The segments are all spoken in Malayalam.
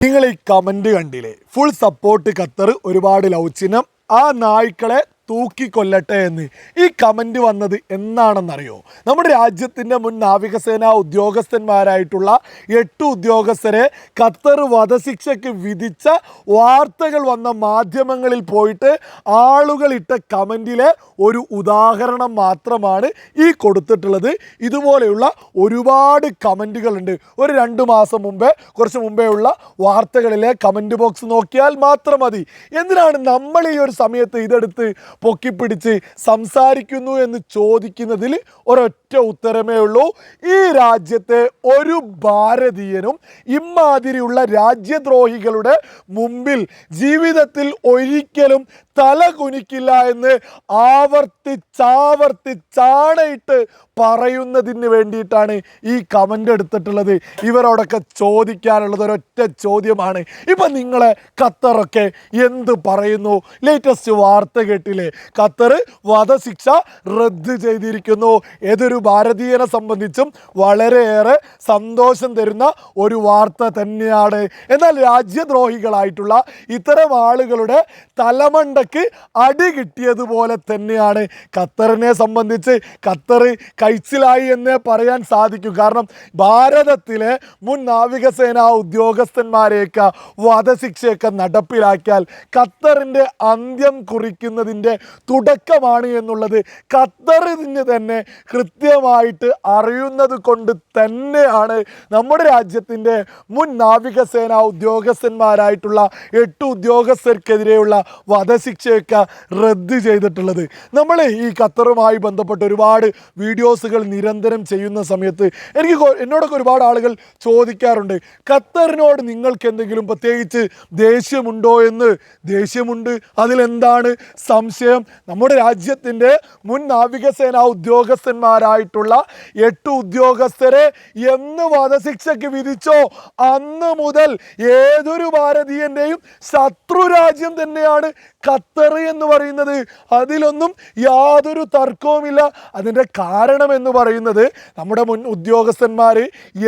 നിങ്ങൾ ഈ കമന്റ് കണ്ടില്ലേ? ഫുൾ സപ്പോർട്ട് ഖത്തർ ഒരുപാട് ലൗചിനം ആ നായ്ക്കളെ തൂക്കിക്കൊല്ലട്ടെ എന്ന് ഈ കമന്റ് വന്നത് എന്നാണെന്നറിയോ നമ്മുടെ രാജ്യത്തിന്റെ മുൻ നാവികസേന ഉദ്യോഗസ്ഥന്മാരായിട്ടുള്ള എട്ട് ഉദ്യോഗസ്ഥരെ ഖത്തർ വധശിക്ഷയ്ക്ക് വിധിച്ച വാർത്തകൾ വന്ന മാധ്യമങ്ങളിൽ പോയിട്ട് ആളുകൾ ഇട്ട കമന്റിലെ ഒരു ഉദാഹരണം മാത്രമാണ് ഈ കൊടുത്തിട്ടുള്ളത്. ഇതുപോലെയുള്ള ഒരുപാട് കമന്റുകളുണ്ട്. ഒരു രണ്ട് മാസം മുമ്പേ കുറച്ച് മുമ്പേ ഉള്ള വാർത്തകളിലെ കമന്റ് ബോക്സ് നോക്കിയാൽ മാത്രം മതി. എന്തിനാണ് നമ്മൾ ഈ ഒരു സമയത്ത് ഇതെടുത്ത് പൊക്കിപ്പിടിച്ച് സംസാരിക്കുന്നു എന്ന് ചോദിക്കുന്നതിൽ ഒരൊറ്റ ഉത്തരമേ ഉള്ളൂ. ഈ രാജ്യത്തെ ഒരു ഭാരതീയനും ഇമാതിരിയുള്ള രാജ്യദ്രോഹികളുടെ മുമ്പിൽ ജീവിതത്തിൽ ഒരിക്കലും തല കുനിക്കില്ല എന്ന് ആവർത്തിച്ചാവർത്തിച്ചാണയിട്ട് പറയുന്നതിന് വേണ്ടിയിട്ടാണ് ഈ കമന്റ് എടുത്തിട്ടുള്ളത്. ഇവരോടൊക്കെ ചോദിക്കാനുള്ളത് ഒരൊറ്റ ചോദ്യമാണ്. ഇപ്പം നിങ്ങളെ ഖത്തറൊക്കെ എന്ത് പറയുന്നു? ലേറ്റസ്റ്റ് വാർത്ത കേട്ടില്ലേ? ഖത്തർ വധശിക്ഷ റദ്ദ് ചെയ്തിരിക്കുന്നു. ഏതൊരു ഭാരതീയനെ സംബന്ധിച്ചും വളരെയേറെ സന്തോഷം തരുന്ന ഒരു വാർത്ത തന്നെയാണ്. എന്നാൽ രാജ്യദ്രോഹികളായിട്ടുള്ള ഇത്തരം ആളുകളുടെ തലമണ്ടയ്ക്ക് അടി കിട്ടിയതുപോലെ തന്നെയാണ് ഖത്തറിനെ സംബന്ധിച്ച് ഖത്തർ കഴിച്ചിലായി എന്നേ പറയാൻ സാധിക്കും. കാരണം ഭാരതത്തിലെ മുൻ നാവികസേനാ ഉദ്യോഗസ്ഥന്മാരെയൊക്കെ വധശിക്ഷയൊക്കെ നടപ്പിലാക്കിയാൽ ഖത്തറിന്റെ അന്ത്യം കുറിക്കുന്നതിന്റെ തുടക്കമാണ് എന്നുള്ളത് ഖത്തറിന് തന്നെ കൃത്യമായിട്ട് അറിയുന്നത് കൊണ്ട് തന്നെയാണ് നമ്മുടെ രാജ്യത്തിന്റെ മുൻ നാവികസേന ഉദ്യോഗസ്ഥന്മാരായിട്ടുള്ള എട്ട് ഉദ്യോഗസ്ഥർക്കെതിരെയുള്ള വധശിക്ഷയൊക്കെ റദ്ദ് ചെയ്തിട്ടുള്ളത്. നമ്മൾ ഈ ഖത്തറുമായി ബന്ധപ്പെട്ട് ഒരുപാട് വീഡിയോസുകൾ നിരന്തരം ചെയ്യുന്ന സമയത്ത് എനിക്ക് എന്നോടൊക്കെ ഒരുപാട് ആളുകൾ ചോദിക്കാറുണ്ട്. ഖത്തറിനോട് നിങ്ങൾക്ക് എന്തെങ്കിലും പ്രത്യേകിച്ച് ദേഷ്യമുണ്ടോ എന്ന്? ദേഷ്യമുണ്ട്. അതിലെന്താണ് സംശയം? നമ്മുടെ രാജ്യത്തിന്റെ മുൻ നാവികസേനാ ഉദ്യോഗസ്ഥന്മാരായിട്ടുള്ള എട്ട് ഉദ്യോഗസ്ഥരെ എന്ന് വധശിക്ഷയ്ക്ക് വിധിച്ചോ അന്ന് മുതൽ ഏതൊരു ഭാരതീയന്റെയും ശത്രു രാജ്യം തന്നെയാണ് ഖത്തർ എന്ന് പറയുന്നത്. അതിലൊന്നും യാതൊരു തർക്കവുമില്ല. അതിന്റെ കാരണം എന്ന് പറയുന്നത് നമ്മുടെ മുൻ ഉദ്യോഗസ്ഥന്മാർ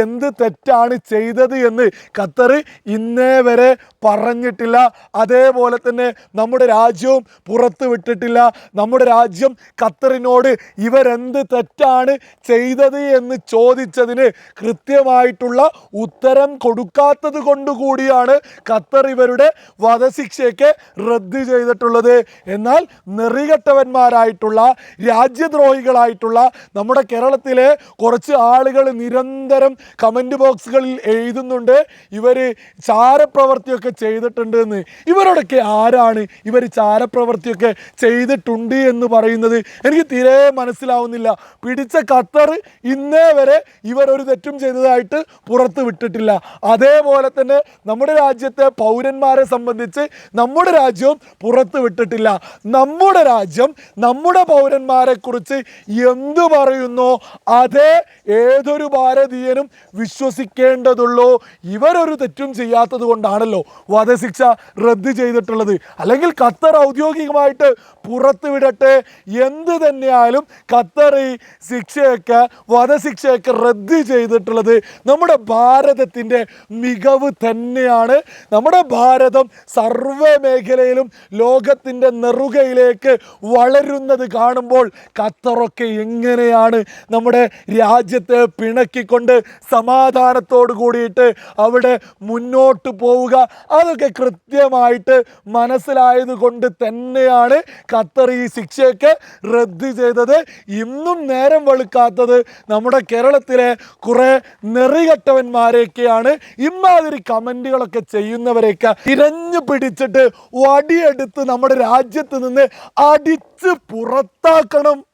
എന്ത് തെറ്റാണ് ചെയ്തത് എന്ന് ഖത്തർ ഇന്നേ വരെ പറഞ്ഞിട്ടില്ല. അതേപോലെ തന്നെ നമ്മുടെ രാജ്യവും പുറത്തു വിട്ടിട്ടില്ല നമ്മുടെ രാജ്യം ഖത്തറിനോട് ഇവരെന്ത് തെറ്റാണ് ചെയ്തത് എന്ന് ചോദിച്ചതിന് കൃത്യമായിട്ടുള്ള ഉത്തരം കൊടുക്കാത്തത് കൊണ്ടുകൂടിയാണ് ഖത്തർ ഇവരുടെ വധശിക്ഷയൊക്കെ റദ്ദ് ചെയ്തിട്ടുള്ളത്. എന്നാൽ നെറികെട്ടവന്മാരായിട്ടുള്ള രാജ്യദ്രോഹികളായിട്ടുള്ള നമ്മുടെ കേരളത്തിലെ കുറച്ച് ആളുകൾ നിരന്തരം കമന്റ് ബോക്സുകളിൽ എഴുതുന്നുണ്ട്. ഇവർ ചാരപ്രവർത്തിയൊക്കെ ചെയ്തിട്ടുണ്ട് എന്ന് ഇവരോടൊക്കെ ആരാണ്? ഇവർ ചാരപ്രവർത്തിയൊക്കെ ചെയ്തിട്ടുണ്ട് എന്ന് പറയുന്നത് എനിക്ക് തീരെ മനസ്സിലാവുന്നില്ല. പിടിച്ച ഖത്തർ ഇന്നേ വരെ ഇവർ ഒരു തെറ്റും ചെയ്തതായിട്ട് പുറത്ത് വിട്ടിട്ടില്ല. അതേപോലെ തന്നെ നമ്മുടെ രാജ്യത്തെ പൗരന്മാരെ സംബന്ധിച്ച് നമ്മുടെ രാജ്യവും പുറത്ത് വിട്ടിട്ടില്ല. നമ്മുടെ രാജ്യം നമ്മുടെ പൗരന്മാരെ കുറിച്ച് എന്തു പറയുന്നോ അതേ ഏതൊരു ഭാരതീയനും വിശ്വസിക്കേണ്ടതുള്ളൂ. ഇവരൊരു തെറ്റും ചെയ്യാത്തത് കൊണ്ടാണല്ലോ വധശിക്ഷ റദ്ദ് ചെയ്തിട്ടുള്ളത്. അല്ലെങ്കിൽ ഖത്തർ ഔദ്യോഗികമായിട്ട് പുറത്ത് വിടട്ടെ. എന്ത് തന്നെയായാലും ഖത്തർ ശിക്ഷയൊക്കെ വധശിക്ഷയൊക്കെ റദ്ദ് ചെയ്തിട്ടുള്ളത് നമ്മുടെ ഭാരതത്തിന്റെ മികവ് തന്നെയാണ്. നമ്മുടെ ഭാരതം സർവ മേഖലയിലും ലോകത്തിന്റെ നെറുകയിലേക്ക് വളരുന്നത് കാണുമ്പോൾ ഖത്തറൊക്കെ എങ്ങനെയാണ് നമ്മുടെ രാജ്യത്തെ പിണക്കിക്കൊണ്ട് സമാധാനത്തോട് കൂടിയിട്ട് അവിടെ മുന്നോട്ട് പോവുക? അതൊക്കെ കൃത്യമായിട്ട് മനസ്സിലായത് കൊണ്ട് തന്നെയാണ് ഖത്തർ ഈ ശിക്ഷയൊക്കെ റദ്ദ് ചെയ്തത്. ഇന്നും നേരം വെളുക്കാത്തത് നമ്മുടെ കേരളത്തിലെ കുറേ നെറികെട്ടവന്മാരെയൊക്കെയാണ്. ഇമാതിരി കമന്റുകളൊക്കെ ചെയ്യുന്നവരെയൊക്കെ തിരഞ്ഞു പിടിച്ചിട്ട് വടിയെടുത്ത് നമ്മുടെ രാജ്യത്ത് നിന്ന് അടിച്ച് പുറത്താക്കണം.